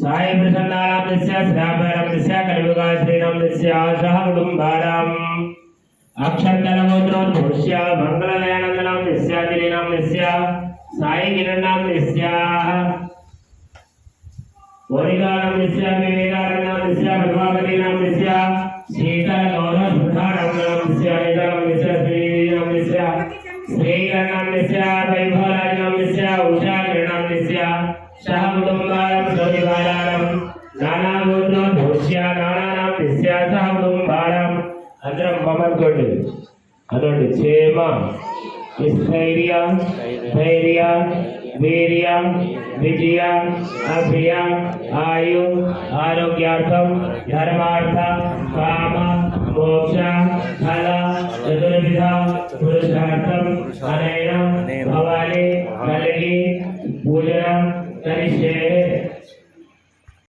साई प्रसन्नानां निस्य श्रावणां निस्य कलियुगा श्रीरां निस्य सह कुटुम्बानाम् अक्षन्तरगोत्रोद्भवस्य मङ्गलदयानन्दनां निस्य दिलीनां निस्य साई किरणां निस्य ओरिगानां निस्य विवेकानन्दां निस्य भगवानीनां निस्य शीतलगौरसुधानां ओंकार ज्योतिवाराम నానాగోత్రం భవిష్య నానా పిశ్యాసాం బాణం అందరం పమ్మనుకోండి అదొకటి క్షేమ నిస్థైర్య ధైర్య వీర్య విజయ అభ్య ఆయు ఆరోగ్యార్థం ధర్మార్థ కామ మోక్ష ఫల చతుర్విధ పురుషార్థం అనయనం భవాలి కలిగి పూజనం కలిసే